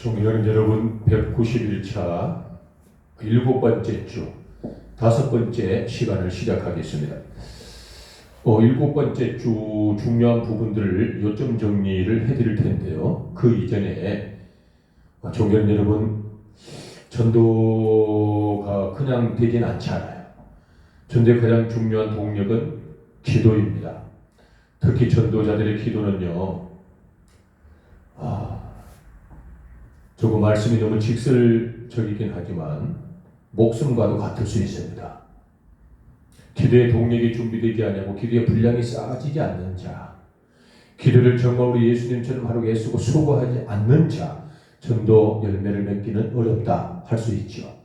존경하는 여러분 191차 일곱 번째 주 다섯 번째 시간을 시작하겠습니다. 어, 일곱 번째 주 중요한 부분들을 요점 정리를 해드릴 텐데요. 그 이전에 어, 존경하는 여러분 전도가 그냥 되진 않지 않아요. 전도의 가장 중요한 동력은 기도입니다. 특히 전도자들의 기도는요. 아, 조금 말씀이 너무 직설적이긴 하지만 목숨과도 같을 수 있습니다. 기도의 동력이 준비되지 않냐고 기도의 분량이 쌓아지지 않는 자, 기도를 정말로 예수님처럼 하려고 애쓰고 수고하지 않는 자, 전도 열매를 맺기는 어렵다 할 수 있죠.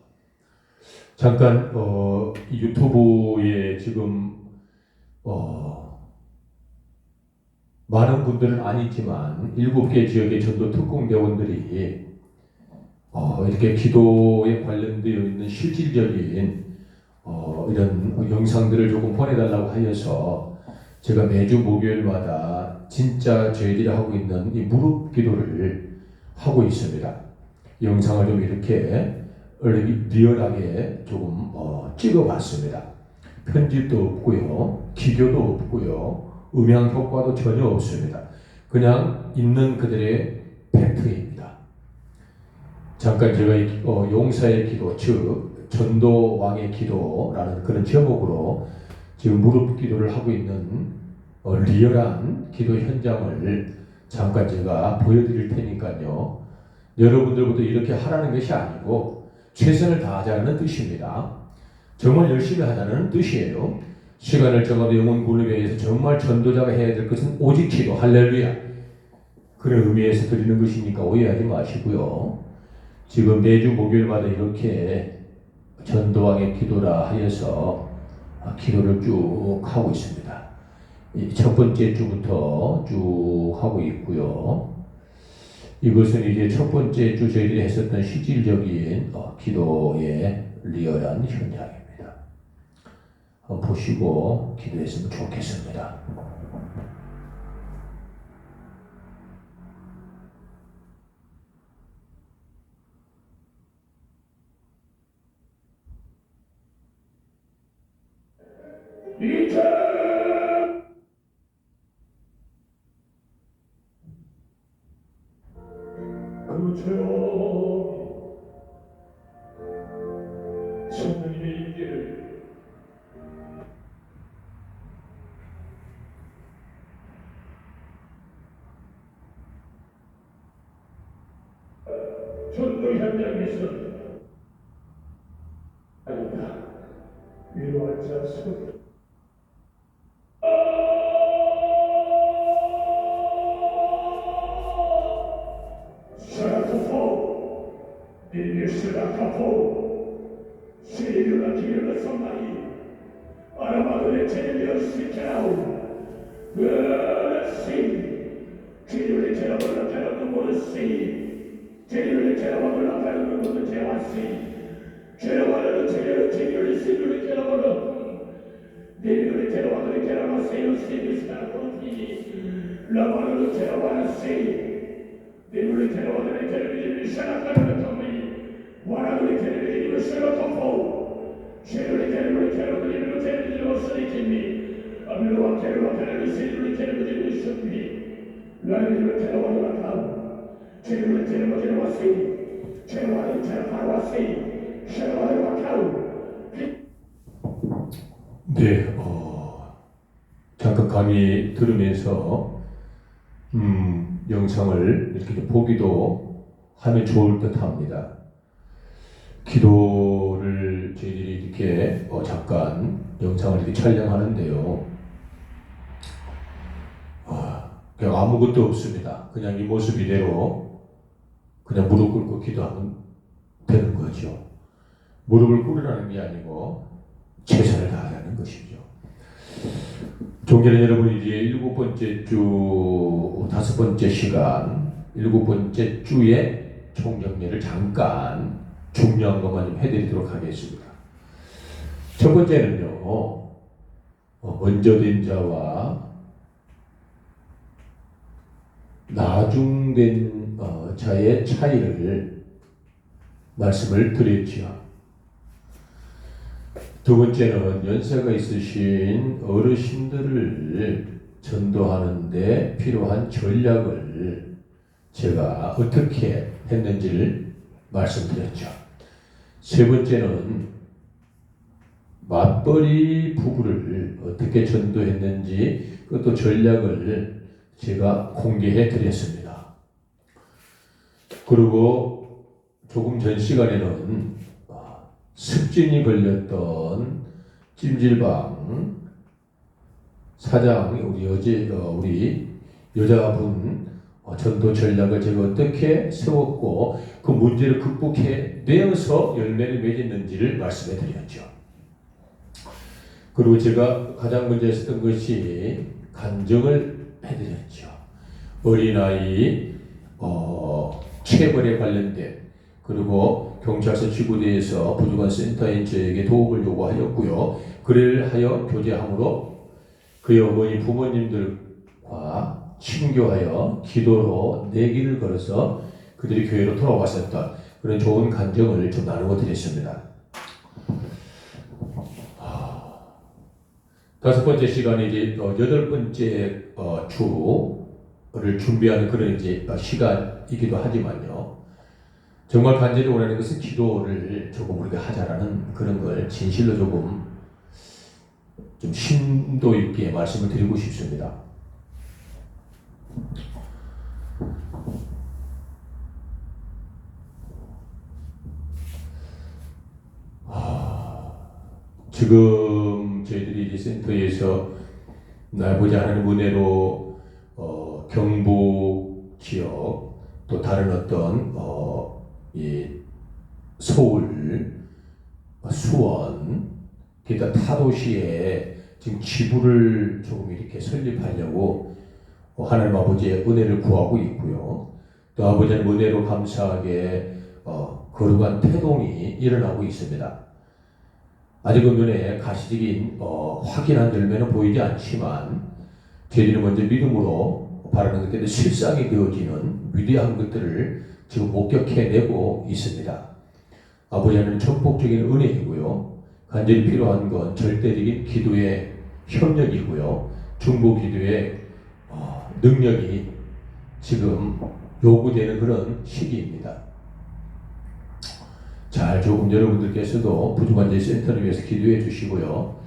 잠깐 어, 이 유튜브에 지금 어, 많은 분들은 아니지만 일곱 개 지역의 전도 특공 대원들이 어, 이렇게 기도에 관련되어 있는 실질적인 어, 이런 영상들을 조금 보내달라고 하여서 제가 매주 목요일마다 진짜 저희들이 하고 있는 이 무릎 기도를 하고 있습니다. 영상을 좀 이렇게 리얼하게 조금 어, 찍어봤습니다. 편집도 없고요, 기교도 없고요, 음향 효과도 전혀 없습니다. 그냥 있는 그들의 팩트입니다. 잠깐 제가 이, 어, 용사의 기도, 즉 전도 왕의 기도라는 그런 제목으로 지금 무릎 기도를 하고 있는 어, 리얼한 기도 현장을 잠깐 제가 보여드릴 테니까요. 여러분들부터 이렇게 하라는 것이 아니고 최선을 다하자는 뜻입니다. 정말 열심히 하자는 뜻이에요. 시간을 정하고 영혼 군립에 의해서 정말 전도자가 해야 될 것은 오직 기도, 할렐루야. 그런 의미에서 드리는 것이니까 오해하지 마시고요. 지금 매주 목요일마다 이렇게 전도왕의 기도라 하여서 기도를 쭉 하고 있습니다. 이첫 번째 주부터 쭉 하고 있고요. 이것은 이제 첫 번째 주 저희들이 했었던 실질적인 어, 기도의 리얼한 현장입니다. 보시고 기도했으면 좋겠습니다. 전도 현장에서 vuole sì, Dio le Telio la Terra non vuole Teva sì, Dio le Telio, Dio le Sirio le Telio, Dio le Telio le Telio ma sei lo Sirio sta con la mano le Telio ma sei, Dio telefon에 텔레비전이 시작하는 tom이 원하는 텔레비전이 시작하고 제를 텔레비전 텔레비전으로 텔레비전으로 쓰리킴이 아밀로와 텔레와 텔레비전으로 텔레비전이 쓰리 라이브로 텔레비전으로 가고 제를 텔레비전으로 왔으니 제와 는 텔레비전으로 왔으니 쉐와를 와카우 네, 어, 잠깐 강의 들으면서 음, 영상을 이렇게 좀 보기도 하면 좋을 듯 합니다. 기도를 저희들이 이렇게 어, 잠깐 영상을 이렇게 촬영하는데요. 아, 그냥 아무것도 없습니다. 그냥 이 모습 이대로 그냥 무릎 꿇고 기도하면 되는 거죠. 무릎을 꿇으라는 게 아니고 최선을 다하라는 것이죠. 종교는 여러분 이제 일곱 번째 주 다섯 번째 시간 일곱 번째 주의 총정리를 잠깐 중요한 것만 좀 해드리도록 하겠습니다. 첫 번째는요 어, 먼저 된 자와 나중된 어, 자의 차이를 말씀을 드렸지요. 두 번째는 연세가 있으신 어르신들을 전도하는데 필요한 전략을 제가 어떻게 했는지를 말씀드렸죠. 세 번째는 맞벌이 부부를 어떻게 전도했는지 그것도 전략을 제가 공개해 드렸습니다. 그리고 조금 전 시간에는 아, 습진이 걸렸던 찜질방 사장 우리 여제 어, 우리 여자분 어, 전도 전략을 제가 어떻게 세웠고 그 문제를 극복해 내어서 열매를 맺었는지를 말씀해 드렸죠. 그리고 제가 가장 먼저 했던 것이 간증을 해드렸죠. 어린아이 어, 체벌에 관련된 그리고 경찰서 지구대에서 부족한 센터인 저에게 도움을 요구하였고요. 그를 하여 교제함으로 그의 어머니 부모님들과 친교하여 기도로 내기를 걸어서 그들이 교회로 돌아왔었던 그런 좋은 간증을 좀 나누어 드렸습니다. 다섯 번째 시간이 이제 어, 여덟 번째 어, 주 를 준비하는 그런 이제 어, 시간이기도 하지만요. 정말 간절히 원하는 것은 기도를 조금 우리가 하자라는 그런 걸 진실로 조금 좀 심도 있게 말씀을 드리고 싶습니다. 지금 저희들이 이제 센터에서 나보지 않은 은혜로 어, 경북 지역 또 다른 어떤 어, 이 서울, 수원, 기타 타도시에 지금 지부를 조금 이렇게 설립하려고 어, 하나님 아버지의 은혜를 구하고 있고요. 또 아버지의 은혜로 감사하게 어, 거룩한 태동이 일어나고 있습니다. 아직은 눈에 가시적인 어, 확인한 열매는 보이지 않지만 저희들이 먼저 믿음으로 바라는 것들이 실상이 되어지는 위대한 것들을 지금 목격해내고 있습니다. 아버지 하나님 전폭적인 은혜이고요. 간절히 필요한 건 절대적인 기도의 협력이고요. 중보 기도의 어, 능력이 지금 요구되는 그런 시기입니다. 잘 조금 여러분들께서도 부족한 제 센터를 위해서 기도해 주시고요.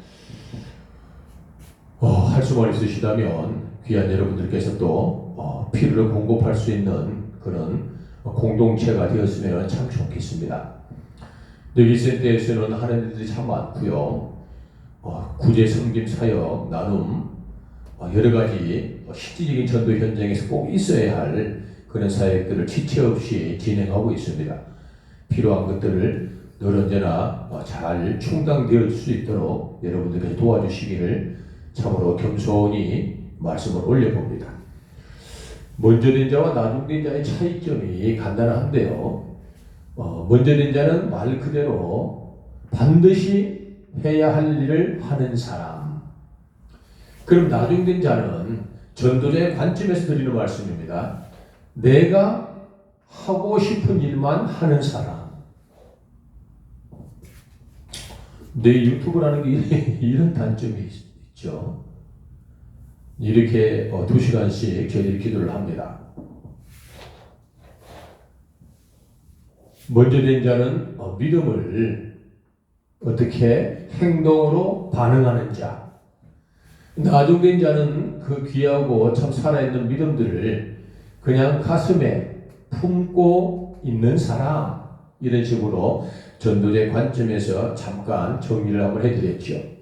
어, 할 수만 있으시다면 귀한 여러분들께서 또 어, 필요를 공급할 수 있는 그런 공동체가 되었으면 참 좋겠습니다. 여기 센터에서는 하는 일들이 참 많고요. 어, 구제 섬김 사역 나눔 어, 여러 가지 어, 실질적인 전도 현장에서 꼭 있어야 할 그런 사역들을 지체 없이 진행하고 있습니다. 필요한 것들을 늘 언제나 어, 잘 충당되어 수 있도록 여러분들께서 도와주시기를 참으로 겸손히 말씀을 올려봅니다. 먼저 된 자와 나중 된 자의 차이점이 간단한데요. 어, 먼저 된 자는 말 그대로 반드시 해야 할 일을 하는 사람. 그럼 나중 된 자는 전도자의 관점에서 드리는 말씀입니다. 내가 하고 싶은 일만 하는 사람. 내 유튜브라는 게 이런 단점이 있- 있죠. 이렇게 어, 두 시간씩 저희들이 기도를 합니다. 먼저 된 자는 어, 믿음을 어떻게 행동으로 반응하는 자. 나중된 자는 그 귀하고 참 살아있는 믿음들을 그냥 가슴에 품고 있는 사람. 이런 식으로 전도제 관점에서 잠깐 정리를 한번 해드렸죠.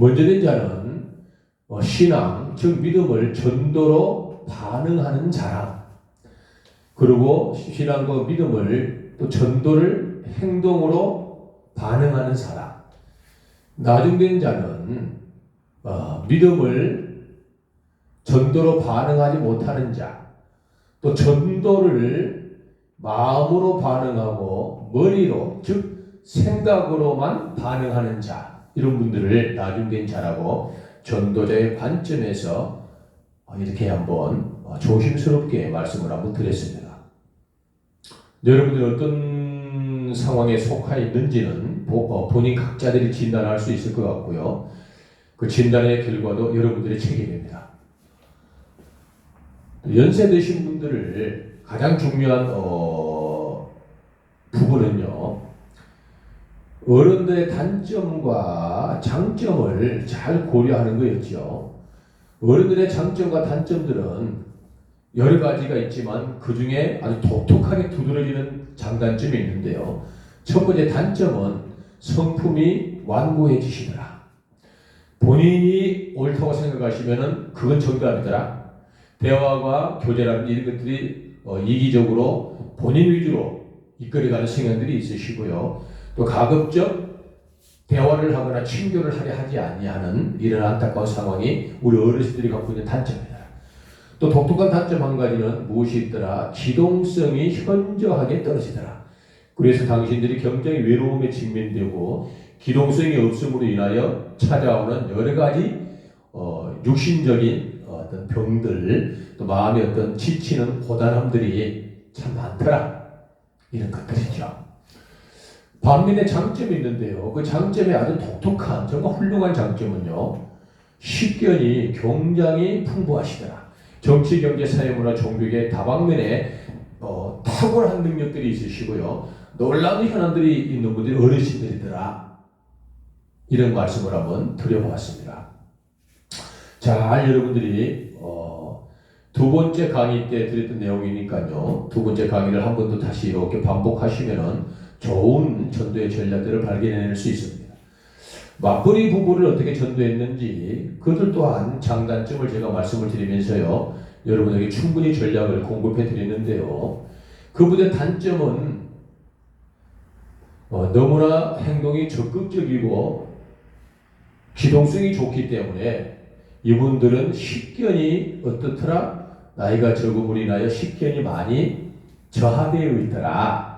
먼저 된 자는 어, 신앙, 즉 믿음을 전도로 반응하는 자람. 그리고 신앙과 믿음을 또 전도를 행동으로 반응하는 사람. 나중된 자는 어, 믿음을 전도로 반응하지 못하는 자, 또 전도를 마음으로 반응하고 머리로 즉 생각으로만 반응하는 자 이런 분들을 나중된 자라고 전도자의 관점에서 어, 이렇게 한번 어, 조심스럽게 말씀을 한번 드렸습니다. 여러분들이 어떤 상황에 속하 있는지는 보- 어, 본인 각자들이 진단할 수 있을 것 같고요. 그 진단의 결과도 여러분들의 책임입니다. 연세 드신 분들을 가장 중요한 어, 부분은요. 어른들의 단점과 장점을 잘 고려하는 거였죠. 어른들의 장점과 단점들은 여러 가지가 있지만 그 중에 아주 독특하게 두드러지는 장단점이 있는데요. 첫 번째 단점은 성품이 완고해지시더라. 본인이 옳다고 생각하시면은 그건 정답이더라. 대화와 교제라는 이런 것들이 어, 이기적으로 본인 위주로 이끌어가는 성향들이 있으시고요. 또 가급적 대화를 하거나 친교를 하려 하지 아니하는 이런 안타까운 상황이 우리 어르신들이 갖고 있는 단점이다. 또 독특한 단점 한 가지는 무엇이 있더라? 기동성이 현저하게 떨어지더라. 그래서 당신들이 굉장히 외로움에 직면되고 기동성이 없음으로 인하여 찾아오는 여러 가지 어, 육신적인 어떤 병들, 또 마음의 어떤 지치는 고단함들이 참 많더라. 이런 것들이죠. 반면에 장점이 있는데요. 그 장점이 아주 독특한, 정말 훌륭한 장점은요. 식견이 굉장히 풍부하시더라. 정치, 경제, 사회, 문화, 종교의 다방면에 어, 탁월한 능력들이 있으시고요. 놀라운 현안들이 있는 분들이 어르신들이더라. 이런 말씀을 한번 드려보았습니다. 잘 여러분들이 어, 두 번째 강의 때 드렸던 내용이니까요. 두 번째 강의를 한 번 더 다시 이렇게 반복하시면은 좋은 전도의 전략들을 발견해낼 수 있습니다. 맞벌이 부부를 어떻게 전도했는지 그들 또한 장단점을 제가 말씀을 드리면서요. 여러분에게 충분히 전략을 공급해 드리는데요. 그분의 단점은 어, 너무나 행동이 적극적이고 기동성이 좋기 때문에 이분들은 식견이 어떻더라? 나이가 적음으로 인하여 식견이 많이 저하되어 있더라.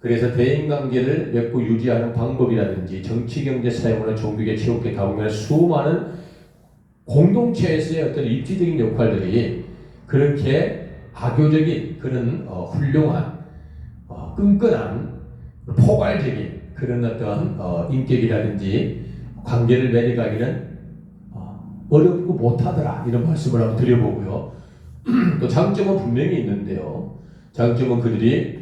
그래서 대인관계를 맺고 유지하는 방법이라든지 정치, 경제, 사회문화, 종교계, 체육계, 다문화 수많은 공동체에서의 어떤 입지적인 역할들이 그렇게 악교적인 그런 어, 훌륭한 어, 끈끈한 포괄적인 그런 어떤 어, 인격이라든지 관계를 맺어가기는 어, 어렵고 못하더라 이런 말씀을 한번 드려보고요. 또 장점은 분명히 있는데요. 장점은 그들이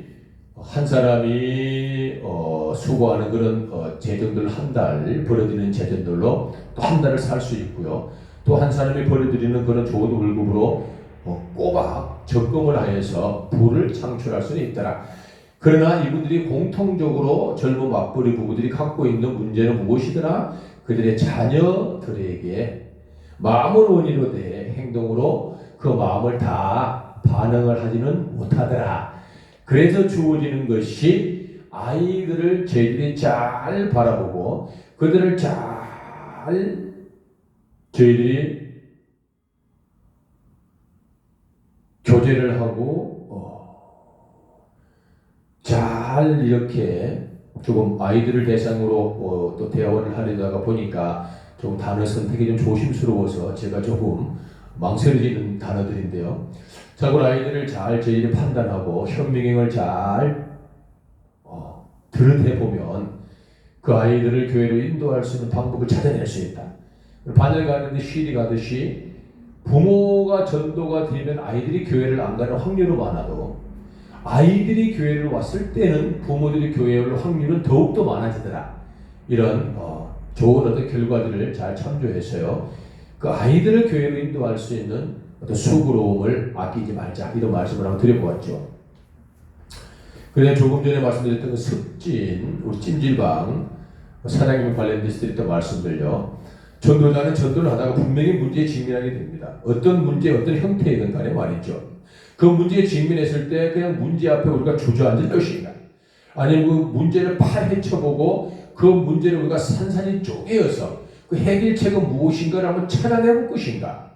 한 사람이 어, 수고하는 그런 어, 재정들 한 달 벌어들이는 재정들로 또 한 달을 살 수 있고요. 또 한 사람이 벌어들이는 그런 좋은 월급으로 어, 꼬박 적금을 하여서 부를 창출할 수는 있더라. 그러나 이분들이 공통적으로 젊은 맞벌이 부부들이 갖고 있는 문제는 무엇이더라? 그들의 자녀들에게 마음을 원인으로 대 행동으로 그 마음을 다 반응을 하지는 못하더라. 그래서 주어지는 것이 아이들을 저희들이 잘 바라보고 그들을 잘 저희들이 교제를 하고 어, 잘 이렇게 조금 아이들을 대상으로 어, 또 대화를 하려다가 보니까 좀 단어 선택이 좀 조심스러워서 제가 조금 망설여지는 단어들인데요. 자, 그 아이들을 잘 저희를 판단하고 현명행을 잘 어, 들여다 보면 그 아이들을 교회로 인도할 수 있는 방법을 찾아낼 수 있다. 바늘 가는데 쉬리 가듯이 부모가 전도가 되면 아이들이 교회를 안 가는 확률은 많아도 아이들이 교회를 왔을 때는 부모들이 교회에 올 확률은 더욱더 많아지더라. 이런 어, 좋은 어떤 결과들을 잘 참조해서요. 그 아이들을 교회로 인도할 수 있는 어떤 수고로움을 아끼지 말자 이런 말씀을 한번 드려보았죠. 그래 조금 전에 말씀드렸던 그 습진 우리 찜질방 사장님 관련돼서 드렸던 말씀들요. 전도자는 전도를 하다가 분명히 문제에 직면하게 됩니다. 어떤 문제, 어떤 형태이든 간에 말이죠. 그 문제에 직면했을 때 그냥 문제 앞에 우리가 주저앉을 것인가? 아니면 그 문제를 파헤쳐보고 그 문제를 우리가 산산이 쪼개어서 그 해결책은 무엇인가를 한번 찾아내볼 것인가?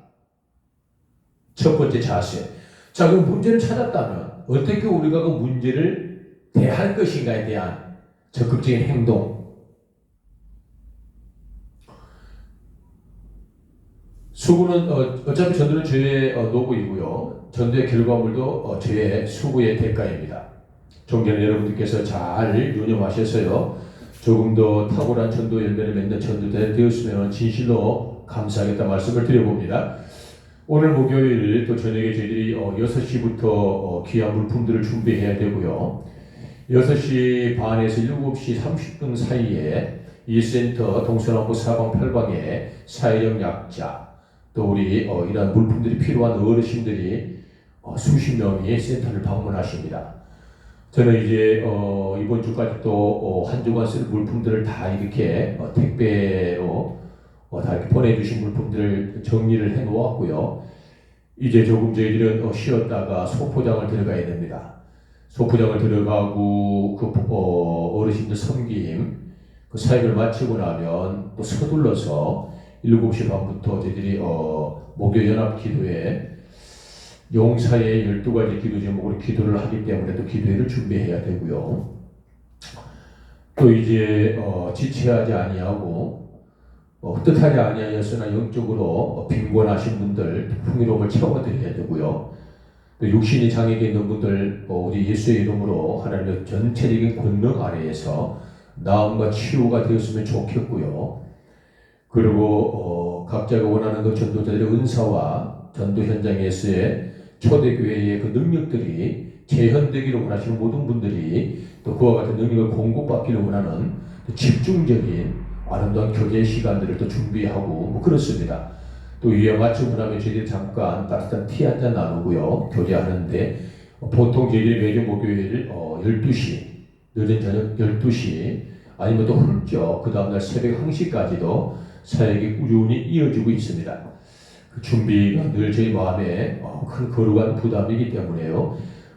첫 번째 자세. 자, 그 문제를 찾았다면 어떻게 우리가 그 문제를 대할 것인가에 대한 적극적인 행동. 수고는 어, 어차피 전도는 죄의 어, 노고이고요. 전도의 결과물도 어, 죄의 수고의 대가입니다. 존경하는 여러분들께서 잘 유념하셔서요. 조금 더 탁월한 전도 열매를 맺는 전도자 되었으면 진실로 감사하겠다 말씀을 드려봅니다. 오늘 목요일 또 저녁에 저희들이 어, 6시부터 어, 귀한 물품들을 준비해야 되고요. 6시 반에서 7시 30분 사이에 이 센터 동서남북 사방 팔방에 사회적 약자 또 우리 어, 이러한 물품들이 필요한 어르신들이 어, 수십 명이 센터를 방문하십니다. 저는 이제 어, 이번 주까지 또 어, 한 주간 쓸 물품들을 다 이렇게 어, 택배로 어, 다 이렇게 보내주신 물품들을 정리를 해 놓았고요. 이제 조금 저희들은 어, 쉬었다가 소포장을 들어가야 됩니다. 소포장을 들어가고 그 어, 어르신들 섬김 그 사역을 마치고 나면 또 서둘러서 7시 반부터 저희들이 어, 목요 연합 기도회 용사의 12가지 기도 제목으로 기도를 하기 때문에 또 기도회를 준비해야 되고요. 또 이제 어, 지체하지 아니하고 어, 뜻하지 아니하였으나 영적으로 어, 빈곤하신 분들 풍요로움을 채워드려야 되고요. 또 육신이 장애가 있는 분들 어, 우리 예수의 이름으로 하나님의 전체적인 권능 아래에서 나음과 치유가 되었으면 좋겠고요. 그리고 어, 각자가 원하는 그 전도자들의 은사와 전도 현장에서의 초대교회의 그 능력들이 재현되기를 원하시는 모든 분들이 또 그와 같은 능력을 공급받기를 원하는 또 집중적인 아름다운 교제 시간들을 또 준비하고 뭐 그렇습니다. 또 마치고 나면 저희들이 잠깐 따뜻한 티 한 잔 나누고요. 교제하는데 어, 보통 저희들이 매주 목요일 어, 12시 늦은 저녁 12시 아니면 또 훌쩍 그 다음날 새벽 1시까지도 사역이 꾸준히 이어지고 있습니다. 그 준비가 늘 저희 마음에 어, 큰 거룩한 부담이기 때문에요.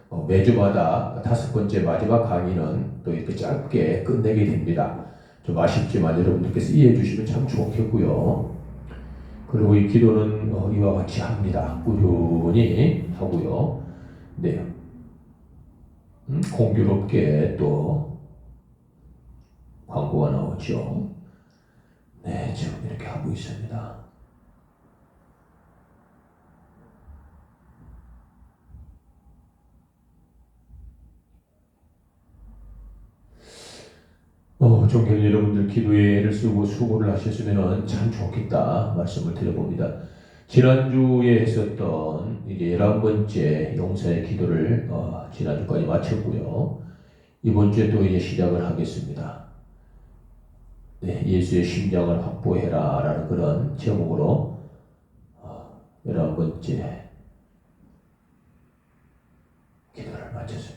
어, 매주마다 다섯 번째 마지막 강의는 또 이렇게 짧게 끝내게 됩니다. 좀 아쉽지만 여러분들께서 이해해 주시면 참 좋겠고요. 그리고 이 기도는 어, 이와 같이 합니다. 꾸준히 하고요. 네. 음, 공교롭게 또 광고가 나오죠. 네, 지금 이렇게 하고 있습니다. 어, 존경 여러분들 기도에 애를 쓰고 수고를 하셨으면 참 좋겠다 말씀을 드려봅니다. 지난주에 했었던 이제 11번째 용사의 기도를 어, 지난주까지 마쳤고요. 이번 주에 또 이제 시작을 하겠습니다. 네, 예수의 심장을 확보해라 라는 그런 제목으로 어, 11번째 기도를 마쳤습니다.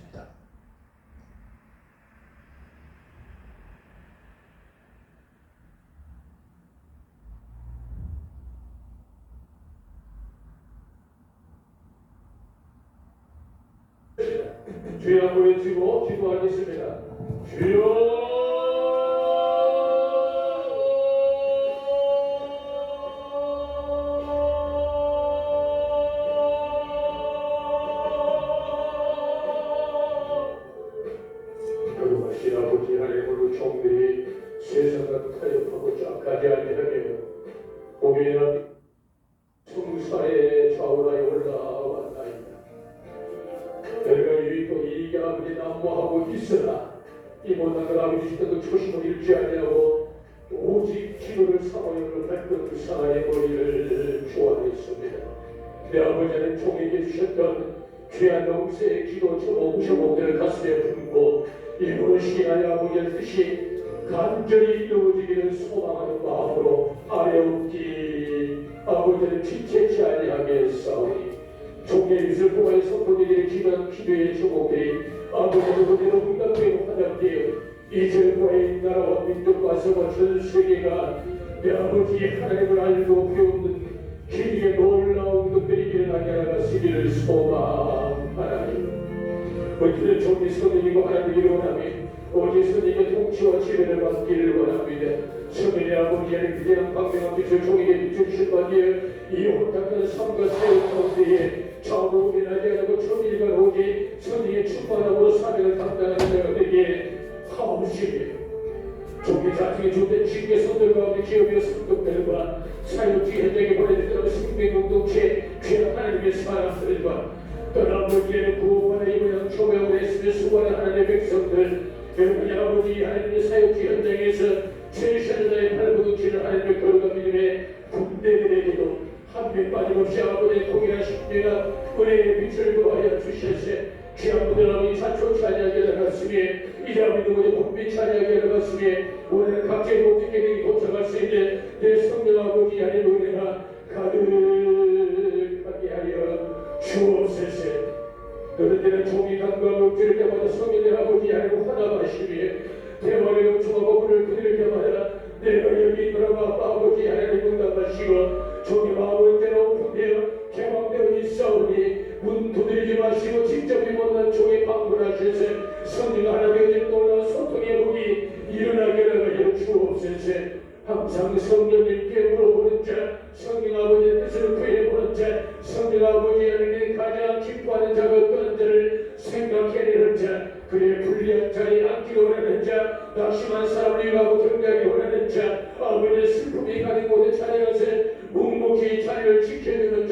주여 외치고 기도하겠습니다. 주여 내 아버지는 종에게 주셨던 귀한 영세의 기도 제목 제목들을 가슴에 품고 이루시기 하여 아버지의 뜻이 간절히 이루어지기를 소망하는 마음으로 아뢰옵기 아버지는 지체치 아니하게 싸우니 종의 이슬 보아의 선포되기를 기도한 기도의 제목들이 아버지의 그대로 응답되고 화답되어 이제과의 나라와 민족과 성과 전 세계가 내 아버지 하나님을 알고 배우는 길게 놀 라운 것들이 일어나게 하라 시기를 소망하나니 어찌든 종이 선생이고 하나님을 원하며 오직 선생의 통치와 지배를 받기를 원합니다 성인의 아버지의 그대한 광명한 빛을 종에게 비추신 바기에 이 혼탁한 삶과 사역 가운데에 좌우로 일하지 않고 천일간 오직 선생의 충만함으로 사명을 감당하는 자가 되게 하옵시며 종의 자중의 주된 지구의 선들과 우리 기업의 성도들과 사역지 현장에 보내주던 생명 공동체 하나님의 사랑과 또한 아버지의 구원의 힘을 조명으로 예수의 수고하는 하나님의 백성들 결국 아버지 하나님의 사역 현장에서 최선을 다해 발부둥치는 하나님의 거룩한 믿음의 군대들에게도 한빛 빠짐없이 아버지의 공의하신 내가 은혜의 빛을 구하여 주셨세 귀한분들 아버지 사촌 찬양에 나갔으니 이제 아버지 모두 본빛 찬양에 나갔으니 오늘 각자의 목적에 대해 도착할 수 있는 내 성령 아버지 하나님 은혜나 성인의 아버지 하나님 대화를 요청하고 문을 그릴 그의 불리한 자리 앉기를 원하는 자, 낙심한 사람을 위하고 경계하기 원하는 자, 아버지의 슬픔이 가는 곳에 찾아가서 묵묵히 자리를 지켜주는